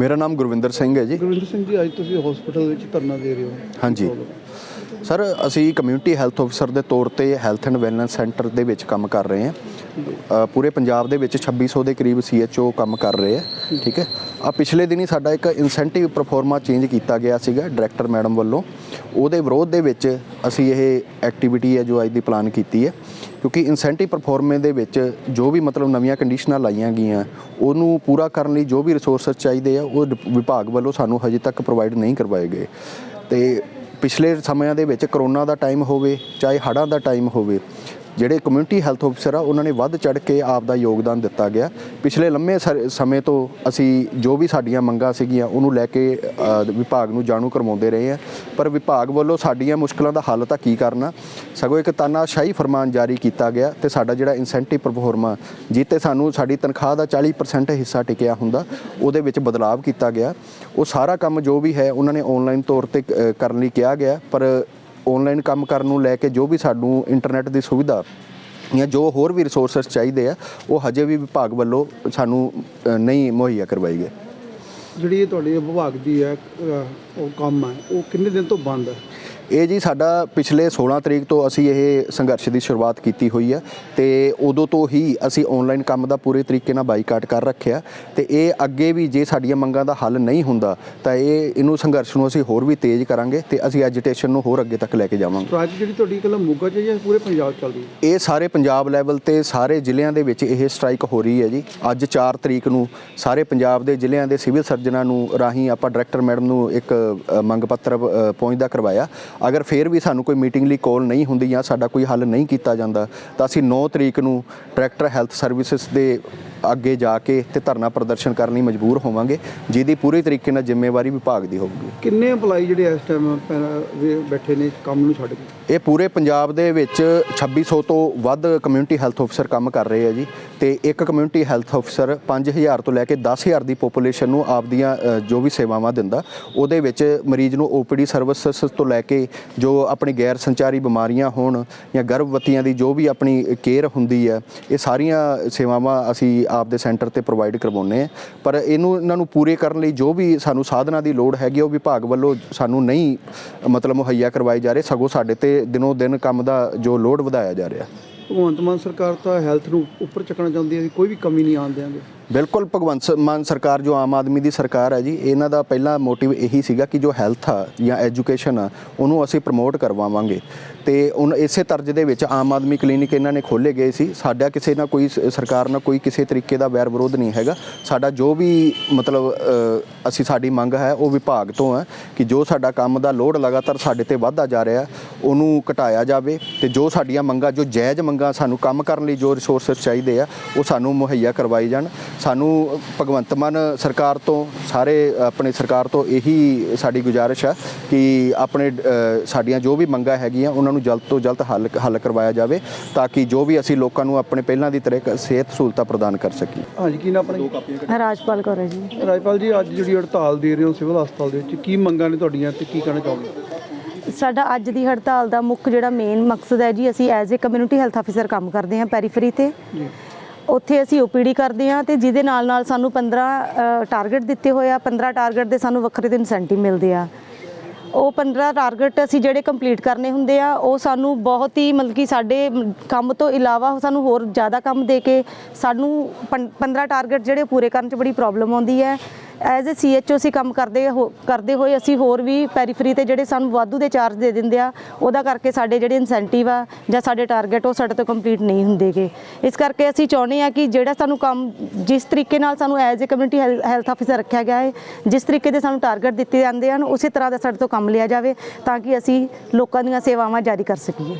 ਮੇਰਾ ਨਾਮ ਗੁਰਵਿੰਦਰ ਸਿੰਘ ਹੈ ਜੀ। ਗੁਰਵਿੰਦਰ ਸਿੰਘ ਜੀ ਅੱਜ ਤੁਸੀਂ ਹਸਪੀਟਲ ਵਿੱਚ ਧਰਨਾ ਦੇ ਰਹੇ ਹੋ। ਹਾਂਜੀ। ਸਰ, ਅਸੀਂ ਕਮਿਊਨਿਟੀ ਹੈਲਥ ਅਫਸਰ ਦੇ ਤੌਰ ਤੇ ਹੈਲਥ ਐਂਡ ਵੈਲਨੈਸ ਸੈਂਟਰ ਦੇ ਵਿੱਚ ਕੰਮ ਕਰ ਰਹੇ ਹਾਂ। ਪੂਰੇ ਪੰਜਾਬ ਦੇ ਵਿੱਚ 2600 ਦੇ ਕਰੀਬ ਸੀਐਚਓ ਕੰਮ ਕਰ ਰਹੇ ਆ ਠੀਕ ਹੈ? ਆ, ਪਿਛਲੇ ਦਿਨੀ ਸਾਡਾ ਇੱਕ ਇਨਸੈਂਟਿਵ ਪਰਫਾਰਮਾ ਚੇਂਜ ਕੀਤਾ ਗਿਆ ਸੀਗਾ ਡਾਇਰੈਕਟਰ ਮੈਡਮ ਵੱਲੋਂ। ਉਹਦੇ ਵਿਰੋਧ ਦੇ ਵਿੱਚ ਅਸੀਂ ਇਹ ਐਕਟੀਵਿਟੀ ਹੈ ਜੋ ਅੱਜ ਦੀ ਪਲਾਨ ਕੀਤੀ ਹੈ। ਕਿਉਂਕਿ ਇਨਸੈਂਟਿਵ ਪਰਫਾਰਮੈਂਸ ਦੇ ਵਿੱਚ ਜੋ ਵੀ ਮਤਲਬ ਨਵੀਆਂ ਕੰਡੀਸ਼ਨਾਂ ਲਾਈਆਂ ਗਈਆਂ, ਉਹਨੂੰ ਪੂਰਾ ਕਰਨ ਲਈ ਜੋ ਵੀ ਰਿਸੋਰਸਸ ਚਾਹੀਦੇ ਆ, ਉਹ ਡਿਪ- ਵਿਭਾਗ ਵੱਲੋਂ ਸਾਨੂੰ ਹਜੇ ਤੱਕ ਪ੍ਰੋਵਾਈਡ ਨਹੀਂ ਕਰਵਾਏ ਗਏ। ਤੇ ਪਿਛਲੇ ਸਮਿਆਂ ਦੇ ਵਿੱਚ ਕਰੋਨਾ ਦਾ ਟਾਈਮ ਹੋਵੇ ਚਾਹੇ ਹੜ੍ਹਾਂ ਦਾ ਟਾਈਮ ਹੋਵੇ ਜਿਹੜੇ ਕਮਿਊਨਿਟੀ ਹੈਲਥ ਅਫਸਰ ਆ, ਉਹਨਾਂ ਨੇ ਵੱਧ ਚੜ ਕੇ ਆਪ ਦਾ ਯੋਗਦਾਨ ਦਿੱਤਾ ਗਿਆ। ਪਿਛਲੇ ਲੰਮੇ ਸਰ- ਸਮੇਂ ਤੋਂ ਅਸੀਂ ਜੋ ਵੀ ਸਾਡੀਆਂ ਮੰਗਾਂ ਸੀਗੀਆਂ, ਉਹਨੂੰ ਲੈ ਕੇ ਵਿਭਾਗ ਨੂੰ ਜਾਣੂ ਕਰਵਾਉਂਦੇ ਰਹੇ ਆ ਪਰ ਵਿਭਾਗ ਵੱਲੋਂ ਸਾਡੀਆਂ ਮੁਸ਼ਕਲਾਂ ਦਾ ਹੱਲ ਤਾਂ ਕੀ ਕਰਨਾ? ਸਗੋਂ ਇੱਕ ਤਾਨਾਸ਼ਾਹੀ ਫਰਮਾਨ ਜਾਰੀ ਕੀਤਾ ਗਿਆ ਤੇ ਸਾਡਾ ਜਿਹੜਾ ਇਨਸੈਂਟਿਵ ਪਰਫਾਰਮਾ ਜਿੱਤੇ ਸਾਨੂੰ ਸਾਡੀ ਤਨਖਾਹ ਦਾ 40% ਹਿੱਸਾ ਟਿਕਿਆ ਹੁੰਦਾ, ਉਹਦੇ ਵਿੱਚ ਬਦਲਾਵ ਕੀਤਾ ਗਿਆ। ਉਹ ਸਾਰਾ ਕੰਮ ਜੋ ਵੀ ਹੈ, ਉਹਨਾਂ ਨੇ ਆਨਲਾਈਨ ਤੌਰ ਤੇ ਕਰਨ ਲਈ ਕਿਹਾ ਗਿਆ, ਪਰ ਆਨਲਾਈਨ ਕੰਮ ਕਰਨ ਨੂੰ ਲੈ ਕੇ ਜੋ ਵੀ ਸਾਨੂੰ ਇੰਟਰਨੈਟ ਦੀ ਸੁਵਿਧਾ ਜਾਂ ਜੋ ਹੋਰ ਵੀ ਰਿਸੋਰਸਸ ਚਾਹੀਦੇ ਆ ਉਹ ਹਜੇ ਵੀ ਵਿਭਾਗ ਵੱਲੋਂ ਸਾਨੂੰ ਅ, ਨਹੀਂ ਮੁਹੱਈਆ ਕਰਵਾਈ ਗਏ ਜਿਹੜੀ ਇਹ ਤੁਹਾਡੇ ਵਿਭਾਗ ਦੀ ਹੈ ਅਹ, ਉਹ ਕੰਮ ਹੈ ਉਹ ਕਿੰਨੇ ਦਿਨ ਤੋਂ ਬੰਦ ਹੈ? ਇਹ ਜੀ ਸਾਡਾ ਪਿਛਲੇ 16 ਤਰੀਕ ਤੋਂ ਅਸੀਂ ਇਹ ਸੰਘਰਸ਼ ਦੀ ਸ਼ੁਰੂਆਤ ਕੀਤੀ ਹੋਈ ਹੈ ਤੇ ਉਦੋਂ ਤੋਂ ਹੀ ਅਸੀਂ ਆਨਲਾਈਨ ਕੰਮ ਦਾ ਪੂਰੇ ਤਰੀਕੇ ਨਾਲ ਬਾਈਕਾਟ ਕਰ ਰੱਖਿਆ ਤੇ ਇਹ ਅੱਗੇ ਵੀ ਜੇ ਸਾਡੀਆਂ ਮੰਗਾਂ ਦਾ ਹੱਲ ਨਹੀਂ ਹੁੰਦਾ ਤਾਂ ਇਹ ਇਹਨੂੰ ਸੰਘਰਸ਼ ਨੂੰ ਅਸੀਂ ਹੋਰ ਵੀ ਤੇਜ਼ ਕਰਾਂਗੇ ਤੇ ਅਸੀਂ ਐਜੀਟੇਸ਼ਨ ਨੂੰ ਹੋਰ ਅੱਗੇ ਤੱਕ ਲੈ ਕੇ ਜਾਵਾਂਗੇ। ਸਟ੍ਰਾਈਕ ਜਿਹੜੀ ਤੁਹਾਡੀ ਕੱਲ੍ਹ ਮੋਗਾ 'ਚ ਜਾਂ ਪੂਰੇ ਪੰਜਾਬ ਚੱਲਦੀ ਹੈ? ਇਹ ਸਾਰੇ ਪੰਜਾਬ ਲੈਵਲ ਤੇ ਸਾਰੇ ਜ਼ਿਲ੍ਹਿਆਂ ਦੇ ਵਿੱਚ ਇਹ ਸਟ੍ਰਾਈਕ ਹੋ ਰਹੀ ਹੈ ਜੀ। ਅੱਜ 4 ਤਰੀਕ ਨੂੰ ਸਾਰੇ ਪੰਜਾਬ ਦੇ ਜ਼ਿਲ੍ਹਿਆਂ ਦੇ ਸਿਵਲ ਸਰਜਨਾਂ ਨੂੰ ਰਾਹੀਂ ਆਪਾਂ ਡਾਇਰੈਕਟਰ ਮੈਡਮ ਨੂੰ ਇੱਕ ਮੰਗ ਪੱਤਰ ਪਹੁੰਚਦਾ ਕਰਵਾਇਆ। ਅਗਰ ਫੇਰ ਵੀ ਸਾਨੂੰ ਕੋਈ ਮੀਟਿੰਗ ਲਈ ਕਾਲ ਨਹੀਂ ਹੁੰਦੀ ਜਾਂ ਸਾਡਾ ਕੋਈ ਹੱਲ ਨਹੀਂ ਕੀਤਾ ਜਾਂਦਾ, ਤਾਂ ਅਸੀਂ 9 ਤਰੀਕ ਨੂੰ ਟਰੈਕਟਰ ਹੈਲਥ ਸਰਵਿਸਿਜ਼ ਦੇ ਅੱਗੇ ਜਾ ਕੇ ਤੇ ਧਰਨਾ ਪ੍ਰਦਰਸ਼ਨ ਕਰਨ ਲਈ ਮਜਬੂਰ ਹੋਵਾਂਗੇ ਜਿਹਦੀ ਪੂਰੀ ਤਰੀਕੇ ਨਾਲ ਜ਼ਿੰਮੇਵਾਰੀ ਵਿਭਾਗ ਦੀ ਹੋਊਗੀ। ਕਿੰਨੇ EMPLOYE ਜਿਹੜੇ ਇਸ ਟਾਈਮ ਬੈਠੇ ਨੇ ਕੰਮ ਨੂੰ ਛੱਡ ਕੇ? ਇਹ ਪੂਰੇ ਪੰਜਾਬ ਦੇ ਵਿੱਚ 2600 ਤੋਂ ਵੱਧ ਕਮਿਊਨਿਟੀ ਹੈਲਥ ਅਫਸਰ ਕੰਮ ਕਰ ਰਹੇ ਆ ਜੀ ਤੇ ਇੱਕ ਕਮਿਊਨਿਟੀ ਹੈਲਥ ਅਫਸਰ 5000 ਤੋਂ ਲੈ ਕੇ 10000 ਦੀ ਪੋਪੂਲੇਸ਼ਨ ਨੂੰ ਆਪਦੀਆਂ ਜੋ ਵੀ ਸੇਵਾਵਾਂ ਦਿੰਦਾ ਉਹਦੇ ਵਿੱਚ ਮਰੀਜ਼ ਨੂੰ ਓਪੀਡੀ ਸਰਵਿਸਿਜ਼ ਤੋਂ ਲੈ ਕੇ ਜੋ ਆਪਣੀ ਗੈਰ ਸੰਚਾਰੀ ਬਿਮਾਰੀਆਂ ਹੋਣ ਜਾਂ ਗਰਭਵਤੀਆਂ ਦੀ ਜੋ ਵੀ ਆਪਣੀ ਕੇਅਰ ਹੁੰਦੀ ਹੈ ਇਹ ਸਾਰੀਆਂ ਸੇਵਾਵਾਂ ਅਸੀਂ ਆਪਦੇ ਸੈਂਟਰ ਤੇ ਪ੍ਰੋਵਾਈਡ ਕਰਵਾਉਂਦੇ ਆ ਪਰ ਇਹਨੂੰ, ਇਹਨਾਂ ਨੂੰ ਪੂਰੇ ਕਰਨ ਲਈ ਜੋ ਵੀ ਸਾਨੂੰ ਸਾਧਨਾਂ ਦੀ ਲੋੜ ਹੈਗੀ ਉਹ ਵਿਭਾਗ ਵੱਲੋਂ ਸਾਨੂੰ ਨਹੀਂ, ਮਤਲਬ ਮੁਹੱਈਆ ਕਰਵਾਏ ਜਾ ਰਹੇ, ਸਗੋਂ ਸਾਡੇ ਤੇ ਦਿਨੋਂ ਦਿਨ ਕੰਮ ਦਾ ਜੋ ਲੋਡ ਵਧਾਇਆ ਜਾ ਰਿਹਾ। ਭਗਵੰਤ ਮਾਨ ਸਰਕਾਰ ਤਾਂ ਹੈਲਥ ਨੂੰ ਉੱਪਰ ਚੱਕਣਾ ਚਾਹੁੰਦੀ ਹੈ, ਕੋਈ ਵੀ ਕਮੀ ਨਹੀਂ ਆਉਣ ਦਿਆਂਗੇ। ਬਿਲਕੁਲ ਭਗਵੰਤ ਮਾਨ ਸਰਕਾਰ ਜੋ ਆਮ ਆਦਮੀ ਦੀ ਸਰਕਾਰ ਹੈ ਜੀ, ਇਹਨਾਂ ਦਾ ਪਹਿਲਾ ਮੋਟਿਵ ਇਹੀ ਸੀਗਾ ਕਿ ਜੋ ਹੈਲਥ ਆ ਜਾਂ ਐਜੂਕੇਸ਼ਨ ਆ, ਉਹਨੂੰ ਅਸੀਂ ਪ੍ਰਮੋਟ ਕਰਵਾਵਾਂਗੇ। ਤੇ ਉਹ ਇਸੇ ਤਰਜ ਦੇ ਵਿੱਚ ਆਮ ਆਦਮੀ ਕਲੀਨਿਕ ਇਹਨਾਂ ਨੇ ਖੋਲੇ ਗਏ ਸੀ। ਸਾਡਾ ਕਿਸੇ ਨਾਲ ਕੋਈ ਸਰਕਾਰ ਨਾਲ ਕੋਈ ਕਿਸੇ ਤਰੀਕੇ ਦਾ ਵੈਰ ਵਿਰੋਧ ਨਹੀਂ ਹੈਗਾ। ਸਾਡਾ ਜੋ ਵੀ ਮਤਲਬ ਅਸੀਂ ਸਾਡੀ ਮੰਗ ਹੈ, ਉਹ ਵਿਭਾਗ ਤੋਂ ਹੈ ਕਿ ਜੋ ਸਾਡਾ ਕੰਮ ਦਾ ਲੋਡ ਲਗਾਤਾਰ ਸਾਡੇ ਤੇ ਵੱਧਦਾ ਜਾ ਰਿਹਾ, ਉਹਨੂੰ ਘਟਾਇਆ ਜਾਵੇ ਤੇ ਜੋ ਸਾਡੀਆਂ ਮੰਗਾਂ, ਜੋ ਜਾਇਜ਼ ਮੰਗਾਂ ਸਾਨੂੰ ਕੰਮ ਕਰਨ ਲਈ ਜੋ ਰਿਸੋਰਸਸ ਚਾਹੀਦੇ ਆ, ਉਹ ਸਾਨੂੰ ਮੁਹੱਈਆ ਕਰਵਾਈ ਜਾਣ। ਸਾਨੂੰ ਭਗਵੰਤ ਮਾਨ ਸਰਕਾਰ ਤੋਂ ਸਾਰੇ ਆਪਣੇ ਸਰਕਾਰ ਤੋਂ ਇਹੀ ਸਾਡੀ ਗੁਜ਼ਾਰਿਸ਼ ਹੈ ਕਿ ਆਪਣੇ ਸਾਡੀਆਂ ਜੋ ਵੀ ਮੰਗਾਂ ਹੈਗੀਆਂ ਉਹਨਾਂ ਨੂੰ ਜਲਦ ਤੋਂ ਜਲਦ ਹੱਲ ਹੱਲ ਕਰਵਾਇਆ ਜਾਵੇ ਤਾਂ ਕਿ ਜੋ ਵੀ ਅਸੀਂ ਲੋਕਾਂ ਨੂੰ ਆਪਣੇ ਪਹਿਲਾਂ ਦੀ ਤਰ੍ਹਾਂ ਸਿਹਤ ਸਹੂਲਤਾਂ ਪ੍ਰਦਾਨ ਕਰ ਸਕੀਏ। ਹਾਂਜੀ ਕੀ ਨਾ ਆਪਣਾ ਰਾਜਪਾਲ ਕੌਰ ਜੀ। ਰਾਜਪਾਲ ਜੀ ਅੱਜ ਜਿਹੜੀ ਹੜਤਾਲ ਦੇ ਰਹੇ ਹੋ ਸਿਵਲ ਹਸਪਤਾਲ ਦੇ ਵਿੱਚ ਕੀ ਮੰਗਾਂ ਨੇ ਤੁਹਾਡੀਆਂ ਤੇ ਕੀ ਕਹਿਣਾ ਚਾਹੋਗੇ? ਸਾਡਾ ਅੱਜ ਦੀ ਹੜਤਾਲ ਦਾ ਮੁੱਖ ਜਿਹੜਾ ਮੇਨ ਮਕਸਦ ਹੈ ਜੀ ਅਸੀਂ as a community health officer ਕੰਮ ਕਰਦੇ ਹਾਂ ਪੈਰੀਫਰੀ ਤੇ। ਜੀ। ਉੱਥੇ ਅਸੀਂ ਓਪੀਡੀ ਕਰਦੇ ਹਾਂ ਤੇ ਜਿਹਦੇ ਨਾਲ ਨਾਲ ਸਾਨੂੰ 15 ਟਾਰਗੇਟ ਦਿੱਤੇ ਹੋਏ ਆ। 15 ਟਾਰਗੇਟ ਦੇ ਸਾਨੂੰ ਵੱਖਰੇ ਤੇ ਇਨਸੈਂਟਿਵ ਮਿਲਦੇ ਆ। ਉਹ 15 ਟਾਰਗੇਟ ਅਸੀਂ ਜਿਹੜੇ ਕੰਪਲੀਟ ਕਰਨੇ ਹੁੰਦੇ ਆ, ਉਹ ਸਾਨੂੰ ਬਹੁਤ ਹੀ ਮਤਲਬ ਕਿ ਸਾਡੇ ਕੰਮ ਤੋਂ ਇਲਾਵਾ ਸਾਨੂੰ ਹੋਰ ਜ਼ਿਆਦਾ ਕੰਮ ਦੇ ਕੇ ਸਾਨੂੰ ਪੰ- 15 ਟਾਰਗੇਟ ਜਿਹੜੇ ਪੂਰੇ ਕਰਨ 'ਚ ਬੜੀ ਪ੍ਰੋਬਲਮ ਆਉਂਦੀ ਹੈ। ਐਜ਼ ਅ ਸੀਐਚਓ ਅਸੀਂ ਕੰਮ ਕਰਦੇ ਹੋ- ਕਰਦੇ ਹੋਏ ਅਸੀਂ ਹੋਰ ਵੀ ਪੈਰੀਫਰੀ ਤੇ ਜਿਹੜੇ ਸਾਨੂੰ ਵਾਧੂ ਦੇ ਚਾਰਜ ਦੇ ਦਿੰਦੇ ਆ, ਉਹਦਾ ਕਰਕੇ ਸਾਡੇ ਜਿਹੜੇ ਇਨਸੈਂਟਿਵ ਆ ਜਾਂ ਸਾਡੇ ਟਾਰਗੇਟ ਉਹ ਸਾਡੇ ਤੋਂ ਕੰਪਲੀਟ ਨਹੀਂ ਹੁੰਦੇਗੇ। ਇਸ ਕਰਕੇ ਅਸੀਂ ਚਾਹੁੰਦੇ ਆ ਕਿ ਜਿਹੜਾ ਸਾਨੂੰ ਕੰਮ, ਜਿਸ ਤਰੀਕੇ ਨਾਲ ਸਾਨੂੰ as a community health officer ਰੱਖਿਆ ਗਿਆ ਹੈ, ਜਿਸ ਤਰੀਕੇ ਦੇ ਸਾਨੂੰ ਟਾਰਗੇਟ ਦਿੱਤੇ ਜਾਂਦੇ ਹਨ, ਉਸੇ ਤਰ੍ਹਾਂ ਦਾ ਸਾਡੇ ਤੋਂ ਕੰਮ ਲਿਆ ਜਾਵੇ ਤਾਂ ਕਿ ਅਸੀਂ ਲੋਕਾਂ ਦੀਆਂ ਸੇਵਾਵਾਂ ਜਾਰੀ ਕਰ ਸਕੀਏ।